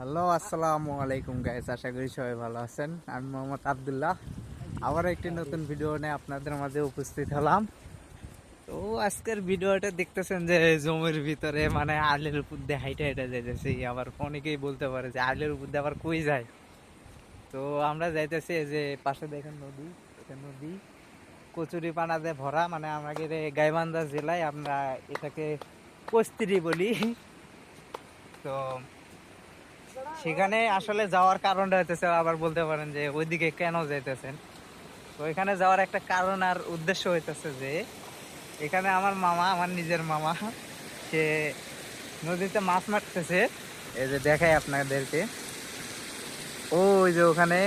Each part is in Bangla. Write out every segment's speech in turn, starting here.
হ্যালো, আসসালামু আলাইকুম গাইস আশা করি সবাই ভালো আছেন। আমি মোহাম্মদ আবদুল্লাহ। আবার একটি নতুন ভিডিও নিয়ে আপনাদের মাঝে উপস্থিত হলাম। তো আজকের ভিডিওটা দেখতেছেন যে, জমির ভিতরে মানে আলের উপর দিয়ে হাইটে হাইটে যাইতেছি। আবার অনেকেই বলতে পারে যে, আলের উপর দিয়ে আবার কই যায়? তো আমরা যাইতেছি যে পাশে দেখেন নদী নদী। কচুরি পানাতে ভরা মানে আমাদের গাইবান্ধা জেলায় আমরা এটাকে কস্তিরি বলি। তো সেখানে আসলে যাওয়ার কারণটা হইতেছে, আবার বলতে পারেন যে ওইদিকে কেন যাইতেছেন? তো এখানে যাওয়ার একটা কারণ আর উদ্দেশ্য হইতেছে যে, এখানে আমার মামা, আমার নিজের মামা, সে নদীতে মাছ মারতেছে। এই যে দেখাই আপনাদেরকে। ওই যে ওখানে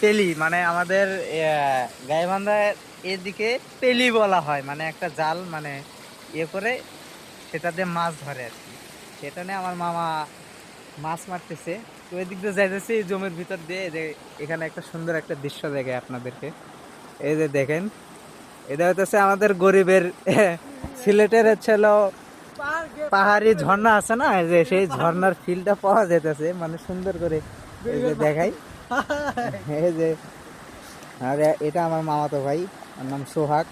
পেলি মানে আমাদের গাইবান্ধার এদিকে পেলি বলা হয় মানে একটা জাল মানে ইয়ে করে সেটা দিয়ে মাছ ধরে আর কি। সেটা নিয়ে আমার মামা মাছ মারতেছে। তো ওই দিক দিয়ে যাইতেছে এই জমির ভিতর দিয়ে যে এখানে একটা সুন্দর একটা দৃশ্য দেখে আপনাদেরকে। এই যে দেখেন এটা হইতেছে আমাদের গরিবের সিলেটের ছিল পাহাড়ি ঝর্ণা আছে না? এই যে সেই ঝর্ণার ফিলটা পাওয়া যাইতেছে মানে সুন্দর করে এই যে দেখাই। এই যে আর এটা আমার মামাতো ভাই ওর নাম সোহাগ।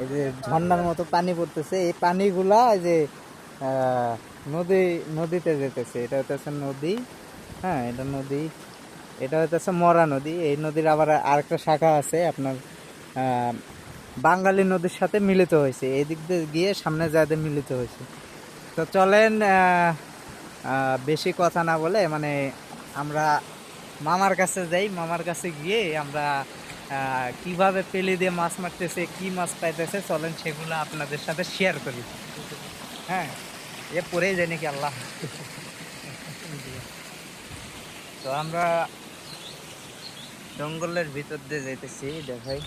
এই যে ঝর্ণার মতো পানি পড়তেছে এই পানিগুলা এই যে নদী, নদীতে যেতেছে, এটা হচ্ছে নদী হ্যাঁ এটা নদী, এটা হচ্ছে মরা নদী, এই নদীর আবার আরেকটা শাখা আছে, আপনার বাঙালি নদীর সাথে মিলিত হয়েছে, এই দিক দিয়ে গিয়ে সামনে যাতে মিলিত হয়েছে। তো চলেন বেশি কথা না বলে মানে আমরা মামার কাছে যাই, মামার কাছে গিয়ে আমরা কীভাবে পেলি দিয়ে মাছ মারতেছে, কি মাছ পাইতেছে, চলেন সেগুলো আপনাদের সাথে শেয়ার করি। হ্যাঁ এ পরেই যাই নাকি আল্লাহ। তো আমরা জঙ্গলের ভিতর দিয়ে যাইতেছি, দেখাই।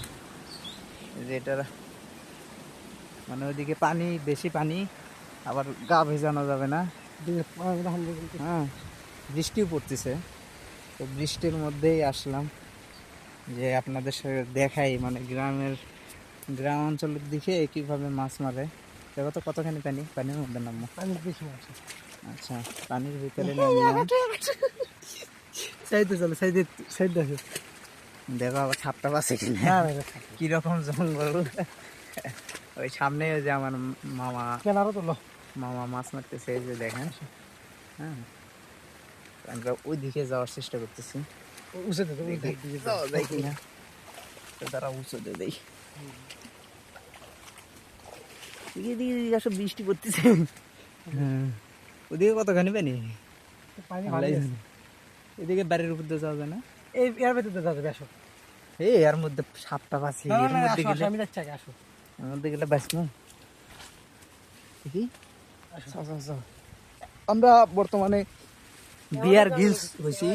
এই যে এটা মানে ওইদিকে পানি, বেশি পানি, আবার গা ভেজানো যাবে না। হ্যাঁ বৃষ্টিও পড়তেছে। তো বৃষ্টির মধ্যেই আসলাম যে আপনাদের সাথে দেখাই মানে গ্রামের, গ্রাম অঞ্চলের দিকে কীভাবে মাছ মারে। দেখো তো কতখানি পানি? পানির মধ্যে নামবো আচ্ছা পানির ভিতরে সাইডে চলো সাইডে সাইডে আছে দেখো আবার ছাপটা পাচ্ছে কিনা। কীরকম জঙ্গল। ওই সামনে ওই যে আমার মামা। কেন আরও তোলো? মামা মাছ মারতেছে এই যে দেখেন। হ্যাঁ। আমরা ওই দিকে যাওয়ার চেষ্টা করতেছি। দেখি যাওয়া যায় কিনা। তো তারা উঁচু দিয়ে বৃষ্টি পড়তেছে। হ্যাঁ। ওদিকে কতখানি পানি। এদিকে বাড়ির উপর দিয়ে যাওয়া যায় না? এই এর ভেতরে যাবে আসো। এই এর মধ্যে সাপটা পাচ্ছি এর মধ্যে আসো, আসো, গেলে আমি যাচ্ছি আগে আসো। এর মধ্যে গেলে বাঁচবো। দেখি। আমরা বর্তমানে বিয়ার গিলস হয়েছি।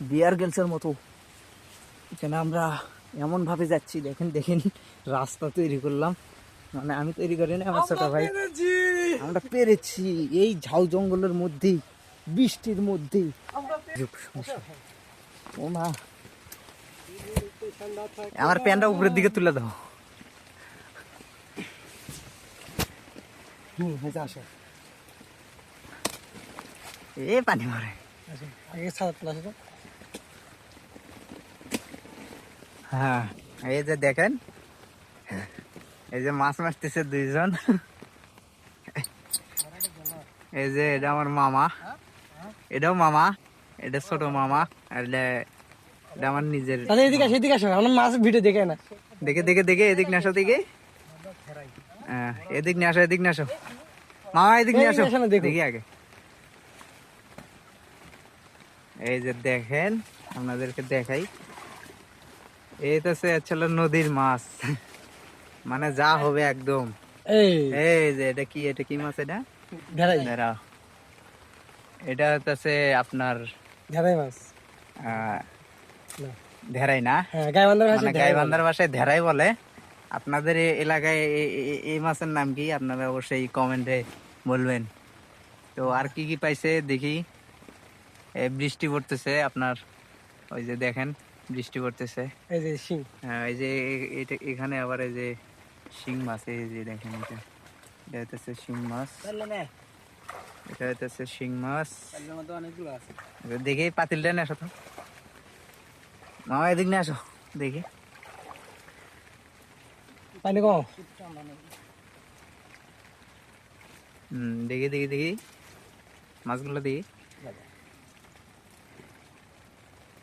বিয়ার গিলসের মতো। এখানে আমরা এমন ভাবে যাচ্ছি দেখেন দেখেন রাস্তা তৈরি করলাম। মানে আমি তৈরি করি না আমার ছোট ভাই। আমরা পেরেছি এই ঝাউ জঙ্গলের মধ্যেই বৃষ্টির মধ্যেই ও মা। আমার প্যান্টটা উপরের দিকে তুলে দাও। এ পানি মারে। হ্যাঁ এই যে দেখেন এই যে মাছ মারতেছে দুইজন। এই যে এটা আমার মামা। এটাও মামা এটা ছোট মামা আর এটা- আমার নিজের তাহলে এদিকে আসো এদিকে আসো আমরা মাছ ভিডিও দেখে না। দেখে দেখে দেখে এদিক নিয়ে আসো দিকে হ্যাঁ এদিক নিয়ে আসো এদিক নিয়ে আসো। মামা এদিক নিয়ে আসো। না, দেখি। আগে। এই যে দেখেন আপনাদেরকে দেখাই। এই তো সে ছিল নদীর মাছ। মানে যা হবে একদম। এই। এই যে এটা কি এটা কি মাছ এটা? ভেড়াই। এটা হচ্ছে আপনার ভেড়াই মাছ। ধেরাই না। হ্যাঁ মানে ভাষায় গাইবান্ধার ভাষায় ধেরাই বলে। আপনাদের এলাকায় এই মাছের নাম কি? আপনারা অবশ্যই কমেন্টে বলবেন। তো আর কি কি পাইছে দেখি। বৃষ্টি পড়তেছে আপনার ওই যে দেখেন বৃষ্টি পড়তেছে। এই যে হ্যাঁ, এই যে এটা- এখানে আবার এই যে শিং মাছ এই যে দেখেন এটা। এটা হচ্ছে শিং মাছ। এটা হচ্ছে শিং মাছ। দেখি পাতিলটা নিয়ে আসো তো। মামা এদিক নিয়ে আসো দেখি। পানি কম। হুম দেখি দেখি দেখি। মাছগুলো দেখি।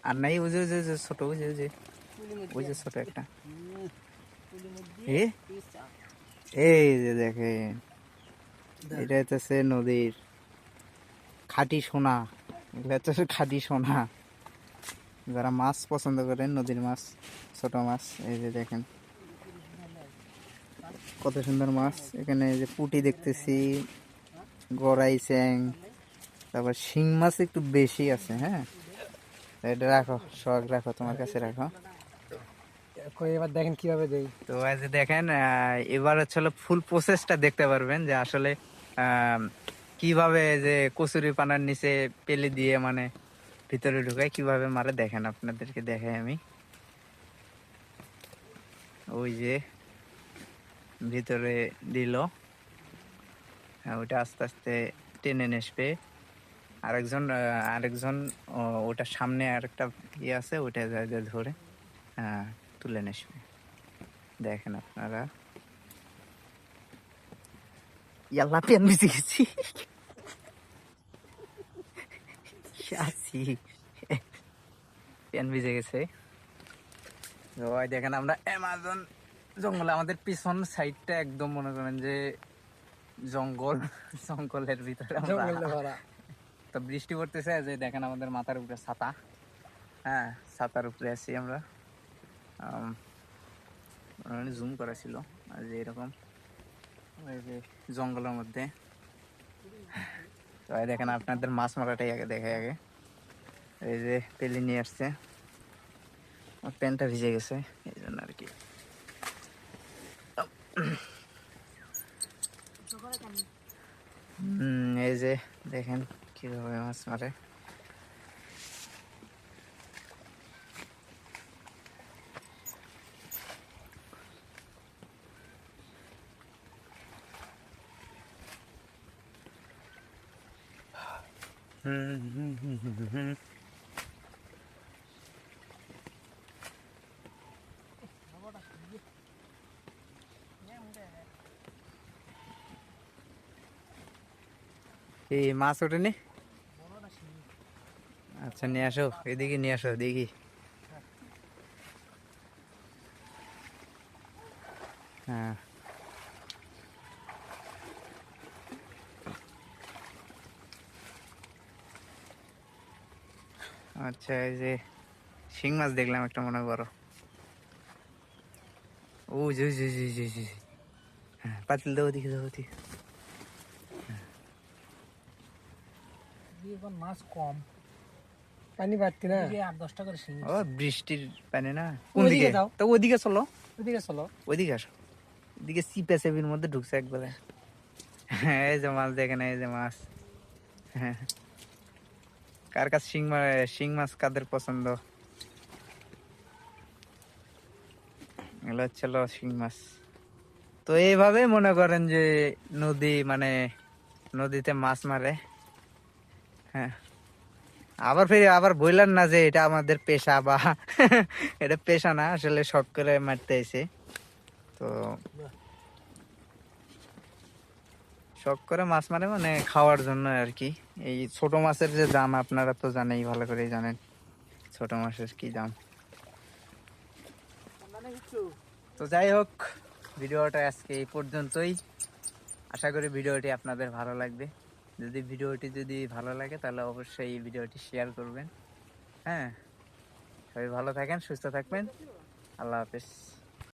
আর নাই ওই যে ওই যে ছোট ওই যে ওই যে ওই যে ছোট একটা। এই যে দেখেন এটা হচ্ছে নদীর খাঁটি সোনা। এগুলো হচ্ছে খাঁটি সোনা। যারা মাছ পছন্দ করেন নদীর মাছ ছোট মাছ এই যে দেখেন। কত সুন্দর মাছ। এখানে এই যে পুটি দেখতেছি গড়াই চ্যাং তারপর শিং মাছ একটু বেশি আছে হ্যাঁ? এটা রাখো শখ রাখো তোমার কাছে রাখো। এবার দেখেন কীভাবে দেই। তো এই দেখেন এবার হচ্ছে ফুল প্রসেসটা দেখতে পারবেন যে আসলে কীভাবে যে কচুরি পানার নিচে পেলে দিয়ে মানে ভিতরে ঢুকায় কীভাবে মারে দেখেন আপনাদেরকে দেখাই আমি। ওই যে ভিতরে দিল হ্যাঁ, ওটা আস্তে আস্তে টেনে নেসবে। আরেকজন আরেকজন ও, ওটা সামনে আরেকটা ইয়ে আছে ওটা ধরে হ্যাঁ। তুলে নেসবে দেখেন আপনারা। ইয়াল্লা পেন ভিজে গেছি। পেন ভিজে গেছে। ওই দেখেন আমরা অ্যামাজন জঙ্গলে আমাদের পিছন সাইডটা একদম মনে করেন যে জঙ্গল জঙ্গলের ভিতরে তো বৃষ্টি পড়তেছে যে দেখেন আমাদের মাথার উপরে ছাতা। হ্যাঁ ছাতার উপরে আছি আমরা। জুম করা ছিল যে এরকম ওই যে জঙ্গলের মধ্যে। তো দেখেন আপনাদের মাছ মারাটাই আগে দেখে আগে। এই যে পেলি নিয়ে আসছে। আমার প্যান্টটা ভিজে গেছে, এই জন্য আর কি। এই যে দেখেন কীভাবে মাছ মারে হুম, হুম, হুম, হুম, হুম। এই মাছ ওঠেনি? আচ্ছা নিয়ে আসো এদিকে নিয়ে আসো দেখি। আচ্ছা এই যে শিং মাছ দেখলাম একটা মনে করো। ও জি জি জি জি জি হ্যাঁ পাতিল দাও ওদিকে দাও ওদিকে এখন মাছ কম। পানি বাড়তি না? আট দশটা করে শিং ও বৃষ্টির পানি না? কোন ওইদিকে দিকে? যাও। তো ওইদিকে চলো। ওইদিকে চলো। ওইদিকে আসো। এদিকে সেবির মধ্যে ঢুকছে একবারে। হ্যাঁ এই যে মাছ দেখেন এই যে মাছ। হ্যাঁ। কার কাছে শিং শিং মাছ কাদের পছন্দ? এগুলো শিং মাছ। তো এইভাবে মনে করেন যে নদী মানে নদীতে মাছ মারে। হ্যাঁ। আবার ফিরে আবার বললেন না যে এটা আমাদের পেশা বা এটা পেশা না, আসলে শখ করে মারতে এসে। তো শখ করে মাছ মারে মানে খাওয়ার জন্য আর কি। এই ছোট মাছের যে দাম আপনারা তো জানেই, ভালো করেই জানেন। ছোট মাছের কি দাম? তো যাই হোক, ভিডিওটা আজকে এই পর্যন্তই। আশা করি ভিডিওটি আপনাদের ভালো লাগবে। যদি ভিডিওটি যদি ভালো লাগে, তাহলে অবশ্যই এই ভিডিওটি শেয়ার করবেন। হ্যাঁ সবাই ভালো থাকেন, সুস্থ থাকবেন। আল্লাহ হাফেজ।